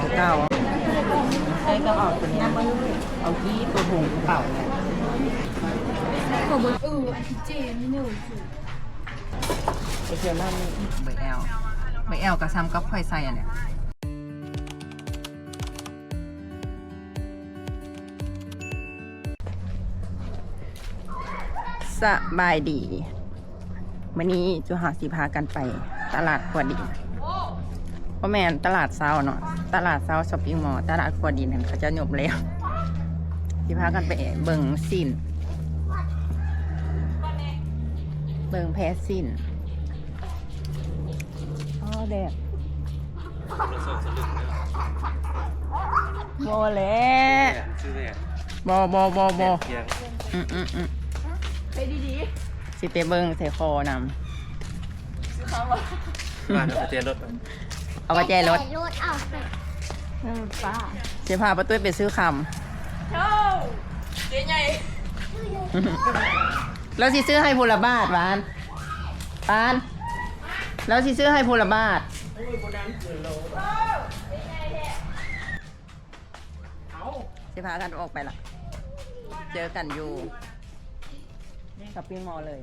คือเก้าใช้ก็ออกตัวเนี้ยเอาที่ตัวผงกระเป๋าเนี่ยขอบเอออันที่เจนนี่หนึ่งไปเที่ยวนั่ใบแอลใบแอลกับซ้ำกับไข่ใส่อันเนี้ยสบายดีวันนี้จุหาสิพากันไปตลาดขวดดินเพราะแมนตลาดเซาเนาะ ตลาดเซาช้อปปิ้งมอลล์ตลาดขวดดินนั่นเขาจะหยบแล้วสิพากันไปเบิ่งสินเบิ่งแพ้สินอ๋อแดดโบแล้วชื่อแรกบอบอบอบอเพียงอืมอืมอืมไปดีสิไปเบิ่งใส่คอนบ้านเอาเตียนรถไปำ เอาไปแจรถรถเอาไปๆเออป้าสิพาประตูไปซื้อคโธ่เจ๊ใหญ่ำแล้วสิซื้อให้พลบาทหวานปาน แล้วสิซื้อให้พลบาทสิพากันออกไปละเจอกันอยู่กับปิ้งมอลล์เลย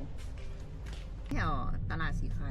แถวตลาดสีไข่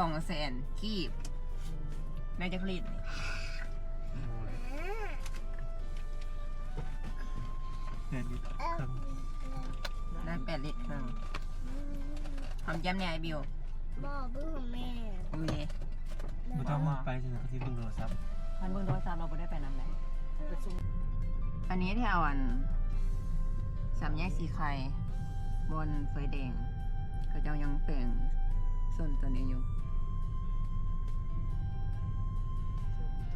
องแสนกีบได้จะผลิตนี่เงินนิดครึ่งได้แปดลิตรครึ่งทำแย้มเนี่ยไอบิวบอกเบื้องแม่ผมมีไม่ต้องมาไปสินะที่เพิ่งโทรศัพท์พันเบิ้งโทรศัพท์เราไม่ได้ไปนั่นแหละอันนี้แถวอันสามแยกสีไข่บนไฟแดงเขาเจ้ายังแปลง ส่วนตัวนี้อยู่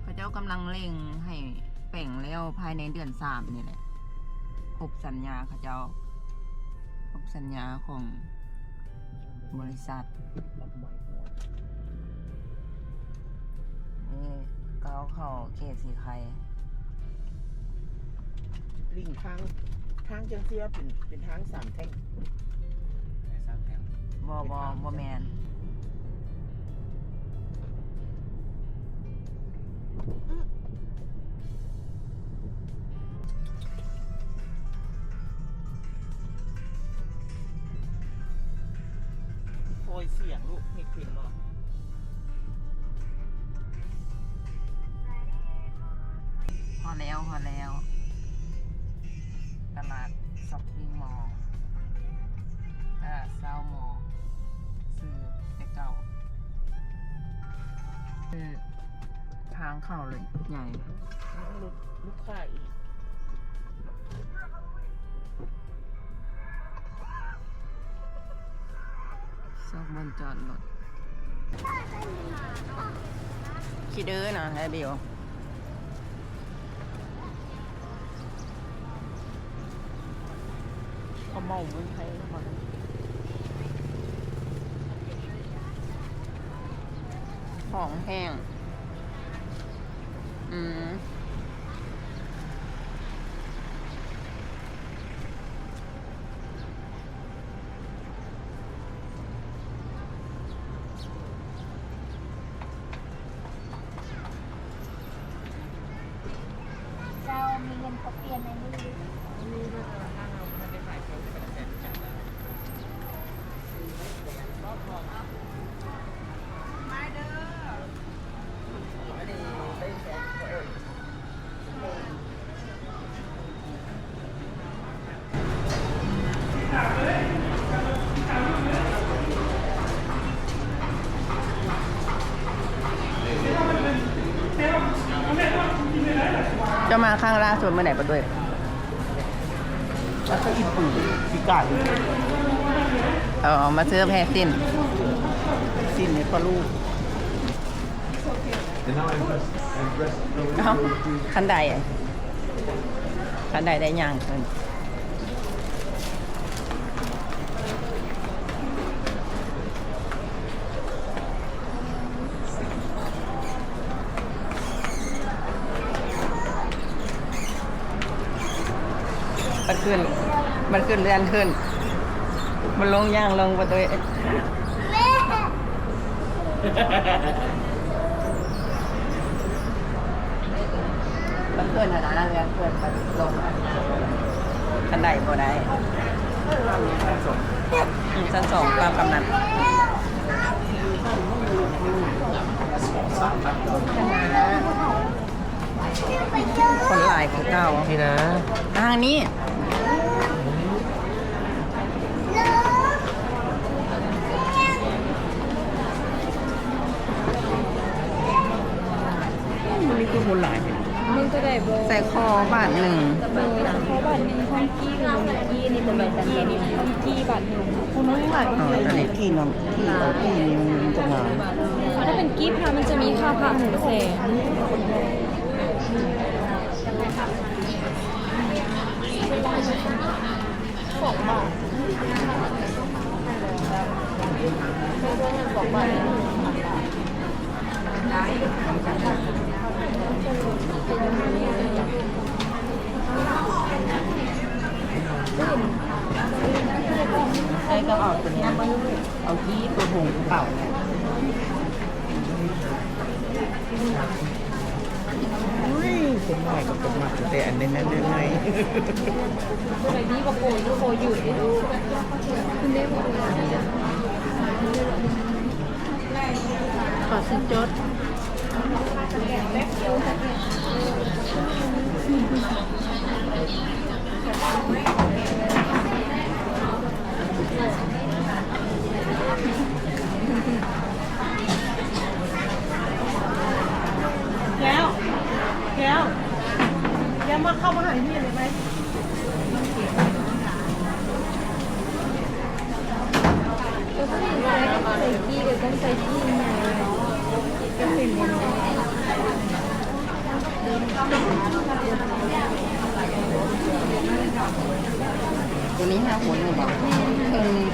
เขาเจ้ากำลังเร่งให้แปลงแล้วภายในเดือนสามนี่แหละ ครบสัญญาเขาเจ้า ครบสัญญาของบริษัทนี่ก้าวเข้าเขตสีไข่ลิงทางทางจังเสียเป็นเป็นทางสามแท่งในสร้างแพงบอบอบอแมน โอยเสียงลูกเห็กเห็นบ่พอแล้ว พอแล้วางเข้าเลย ใหญ่ลูกลูกค้าอีกซอกบนจอดรถคิดเด้อนะไอ้บิวเขาเมาเมืองไทยมาของแห้ง อืม เรามีเงินเขาเปลี่ยนในมือ จะมา ข้างล่าสุดเมื่อไหร่ปะด้วยแล้วก็อีปืนปีกไก่เออมาซื้อแพรสิ้น สิ้นในปลาลูกเอ้าคันใดอะคันใดได้ย่างเพิ่นมันขึ้น มันขึ้นเรื่อนขึ้น มันลงย่างลงประตูมันเพื่อนนะนะเรียนเพื่อนไปลงคันใดบ่ได้อืมชั้นสองตามกำนันคนหลายคือเก้านี่นะทางนี้มันมี คือคนหลายมึงจะได้บ่ใส่คอบาทหนึ่งเบอร์เพราะบัตรหนึ่งห้องกี้กับห้องกี้นี่เป็นแบบกี้นี่ห้องกี้บัตรหนึ่งคุณน้องหลายก็คือไอ้ที่นำที่เอาที่นี่มันจะงามถ้าเป็นกิฟต์ค่ะมันจะมีค่าผ่าหนึ่งแสน ใช้ก็เอาตัวนี้เอาที่ตัวผงกระเป๋าเนี่ยอุ้ยคนน้อยก็เป็นมาแต่อันนั้นนั่นนั่นไงตัวไหนดีกว่าโปรยโปรอยู่ดิคุณได้บอกขอซื้อจด แล้วแล้วแล้วมาเข้ามาหาที่เลยไหมก็ต้องใส่ใส่กี้ก็ต้องใส่ที่เป็นยังไง ตัวนี้ห้าหัวหนึ่งบอกครึ่ง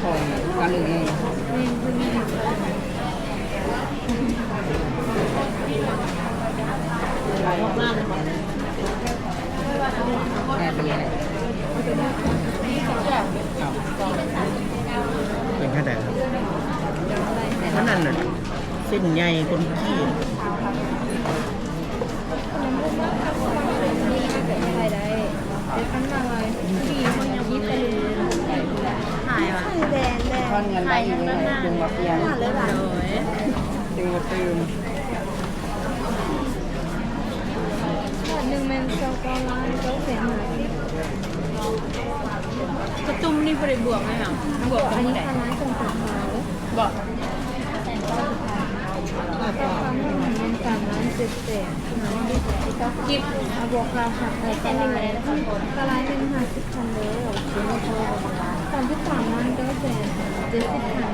ของกะหรี่แม่เป็นยังไงเป็นแค่ไหนเพราะนั่นน่ะเส้นใหญ่คนขี้นี่ก็เป็นอะไรได้เดี๋ยวขั้นเลย บไปเลยหายวะทอนเงินได้อยู่เลยดึงมาเปลี่ยนดึงมาตืมหนึ่งมันเก้าก้าล้านเก้าแสนหาสิบกระตุ้มนี่บริบวกไหมอะบวกอันนี้พันล้านสองพันหาเลยบอก สามล้านเจ็ดแสนหาที่เก้ากิบอาบวกราคาไปตารางตารางหนึ่งห้าสิบพันเลยสามสิบสามล้านเก้าแสนเจ็ดสิบพัน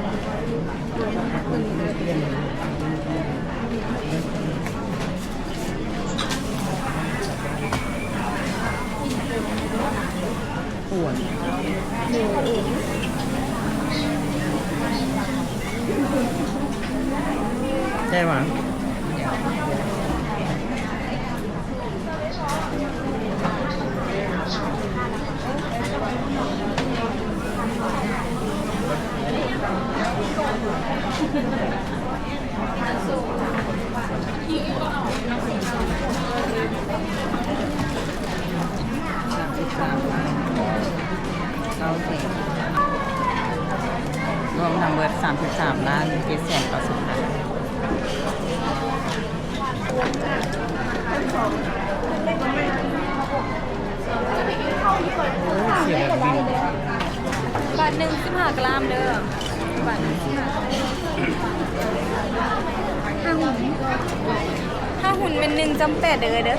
รวมหนึ่งเลยอ้วนได้หวัง เอ บบนี้าทหนึ่งสิบห้ากรัมเด้อบาทหนึ่งสิบห้าหุ่นห้าหุ่นเป็นหนึ่งจำแปดเด้อเด้อ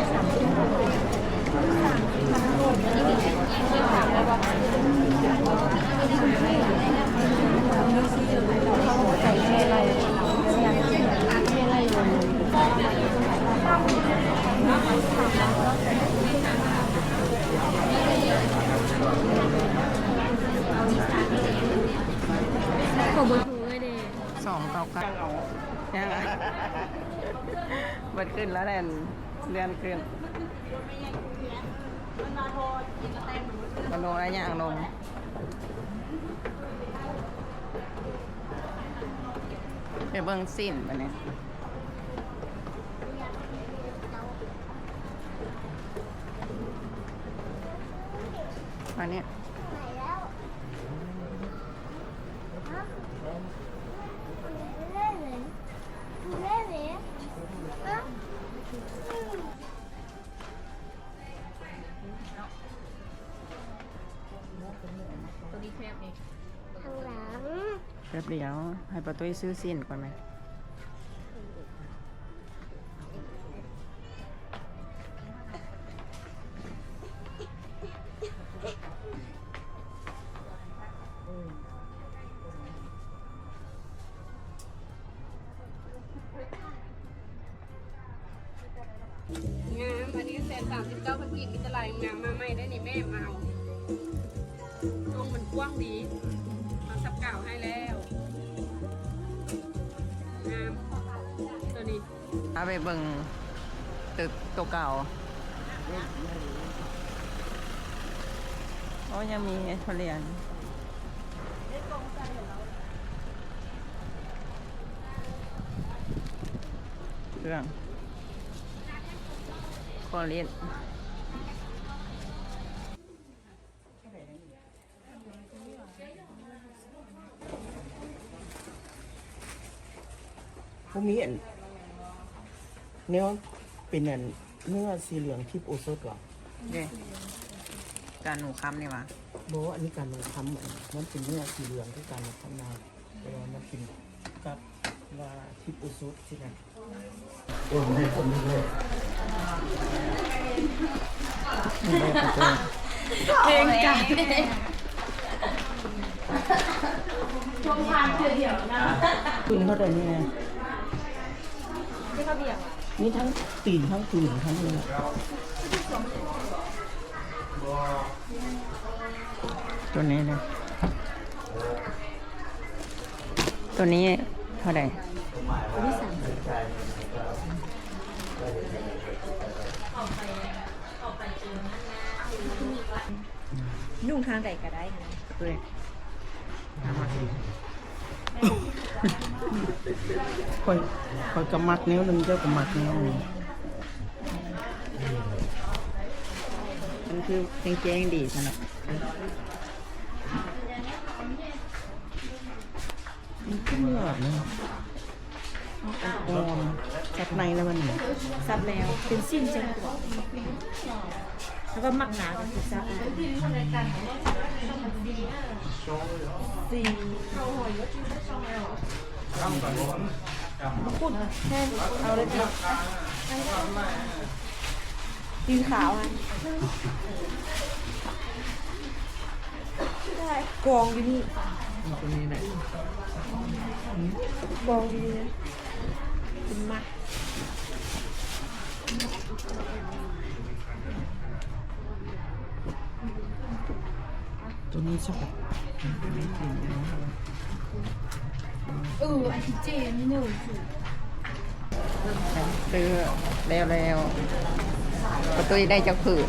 องเก้าเก้ายังไงเบิดขึ้นแล้วแหละเลื่อนขึ้นมันลงอะไรอย่างลงไปเบิ่งสิ้นปะเนี่ยอันนี้ ป๊บเดียว ให้ประตูซื้อสิ้นก่อนไหมงามอันนี้แสนสามสิบเก้าพันกีบมีตลาดงามมาใหม่ได้นี่แม่มาเอาตรงมันกว้างดีมาสับเก่าให้แล้วาไปเบิ่งตึกตัวเก่าโอ้ยังมีทุเรียนเครื่องคอลินพวกนี้อัน เนื้อเป็นอันเนื้อสีเหลืองทิพย์โอโซดหรอเด้จานหนูคำนี่วะบอกว่าอันนี้การมันทำเหมือนมันเป็นเนื้อสีเหลืองที่การมันทำมาแต่ว่ามันเป็นกับว่าทิพย์โอโซดใช่ไหมโอ้ไม่คนนี้เลยเพลงกันคุณเขาได้นี่ไงนี่เขาเบียง นี่ทั้งตีนทั้งตีนทั้งเนื้อตัวนี้เลยตัวนี้เท่าไหร่นุ่งทางใดก็ได้เฮ้ยเอามาสิ คอยคอยกำมัดนิ้วหนึ่งเจ้ากำมัดนิ้วหนึ่งมันคือเพลงเจ๊งดีสนับมันขึ้นเนื้อแบบนี้โอมจับในแล้วมันเนี่ยซับแล้วเป็นสิ้นจังกว่า แล้วก็มักหนาก็คือซับพูดแค่เอาเลยจ้ะยืนขาวอะได้กองอยู่นี่ตรงนี้แหละกองอยู่นี่นะเป็นมัด ตัวนี้ชอบเอออันที่เจนี่หนึ่งซื้อแล้วแล้วประตูได้จะขืน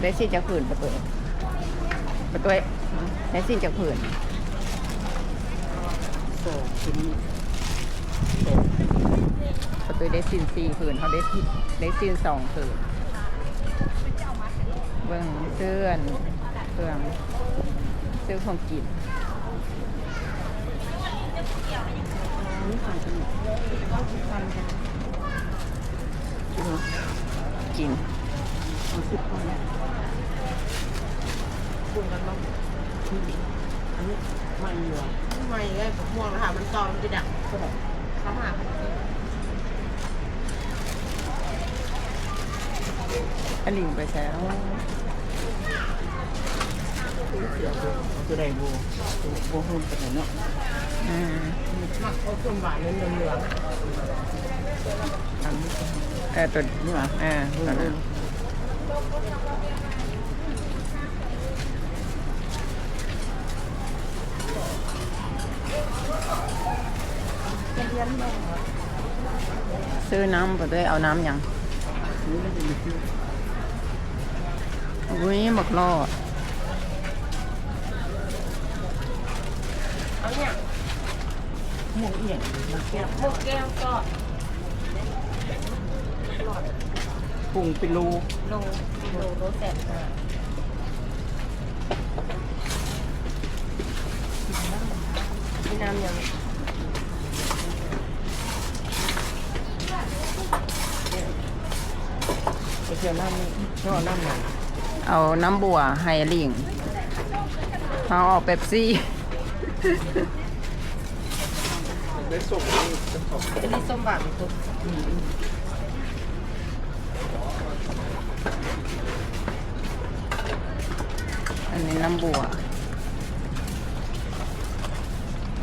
ได้สิจะขืนประตูประตูได้สิจะขืนโซ่ตัวนี้ประตูได้สินสี่ขืนเขาได้ได้สินสองขืน เบิ่งเสื้อนเครื่องซื้อของกินกินเอาสิบพันคุณกันบ้างอันนี้ไม่เหลือไม่เลยผมมองแล้วค่ะมันตอมจะดักเขาหาอันลิงไปแล้ว ตัวใดบัวบัวหุ่นเป็นเนาะอ่ามักเอาส้มหวานเนื้อเหลืองเออตัวนี่หรออ่าตัวนั้นซื้อน้ำไปด้วยเอาน้ำยังอุ้ยหมกลอด บักรอดหมวกเอี่ยงมันแก้วหมกแก้วก็ปรุงเป็นรูโลโลโลแสบค่ะมีน้ำยังไปเที่ยวน้ำนี่ชอบน้ำหนักเอาน้ำบัวไฮลิงเอาออกเป๊ปซี่ ได้ส่งนี่จะขอบอันนี้ส้มหวานตุ๊กอันนี้น้ำบัว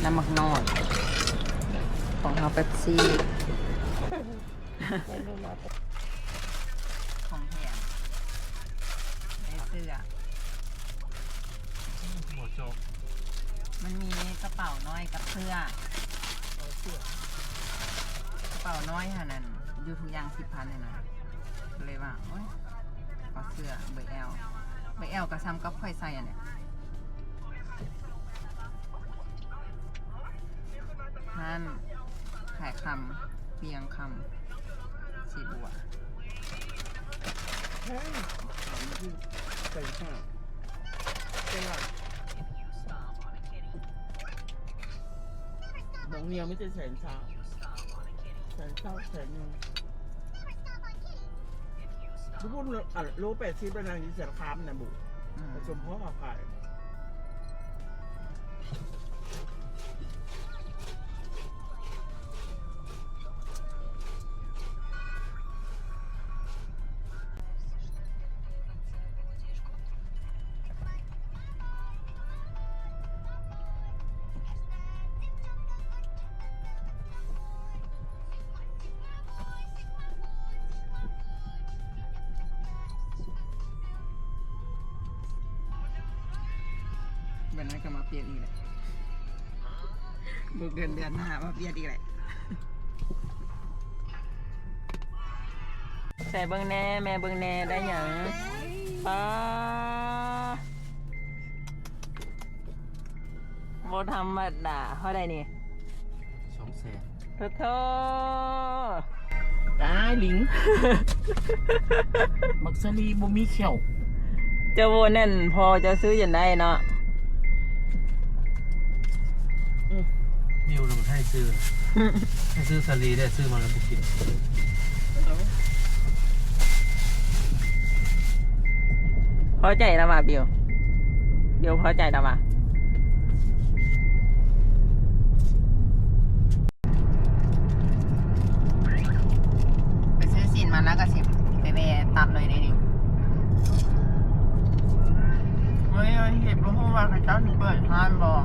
น้ำมักนอด ของเขาเป๊ปซี่ ของแถมได้เสื้อหัวโจก มันมีกระเป๋าน้อยกับเสื้อ กระเป๋าน้อยค่ะนั่นอยู่ทุกอย่างสิบพันเลยนะก็เลยว่าโอ๊ยขอเสื้อเบอร์แอลเบอร์แอลกับซ้ำกับค่อยใส่อันเนี้ยท่านขายคำเพียงคำสีบัวใช่ใส่ผ้าเป็นหลัก บางเนียไม่ใช่แสนเช้าแสนเช้าแสนหนึ่งทุกคนอะรู้แปดสิบเป็นอะไรที่แสนคามนะบุอืมผสมพ่อกับไข่วันนั้นก็มาเปลี่ยนอีกแหละบุกเดือนเดือนหน้ามาเปลี่ยนอีกแหละใส่เบิ้งแน่แม่เบิ้งแน่ได้หยังป้าโบธรรมดาเท่าไดนี่สองแสนโทษโทษตายลิง มักซลีบ่มีเขียว เจ้าโวนั่นพอจะซื้อยันได้เนาะ นิวเราให้ซื้อ ให้ซื้อสลีได้ซื้อมาแล้วบุกินพอใจแล้วมาบิวบิวพอใจแล้วมาไปซื้อสินมาแล้วก็สิไปแวะตัดเลยได้ดิเฮ้ยเห็นบ่ฮู้ว่าเขาเจ้าสิเปิดห้านบ่ม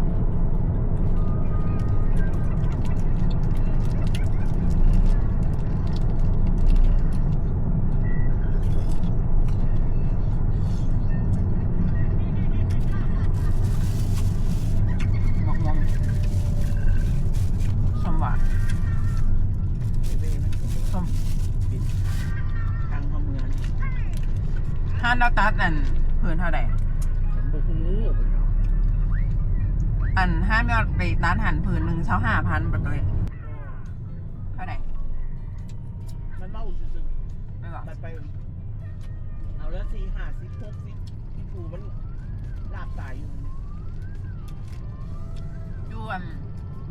านเราตัดอันพื้นเท่าไหร่ฉันบ่ฮู้อันห้ามยอดไปตัดหันผืนหนึ่งเช้าห้าพันประตูเท่าไหร่มันเมาซื่อไม่บอกๆมันไป เอาแล้วสี่ห้าสิบหกสิบที่ผูมันลากตายอยู่ยวน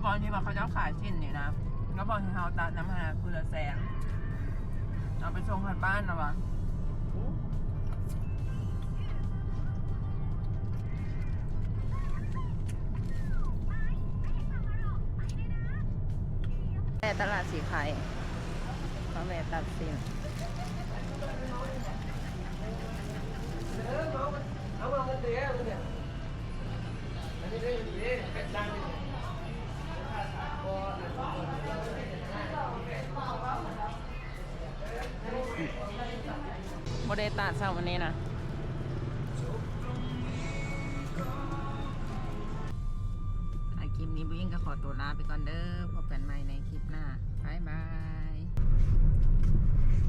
บอลที่ว่าเขาเจ้าขายสิ้นนี่นะแล้วบอลที่เขาตัดน้ำหาคือละแสนเอาไปชงกันบ้านนะวะ แม่ตลาดสีไข่พ่อแม่ตัดสินโมเดตัดเช้าวันนี้นะอะคลิปนี้บุ้งก็ขอตัวลาไปก่อนเด้อพบกันใหม่ใน หน้าบายบาย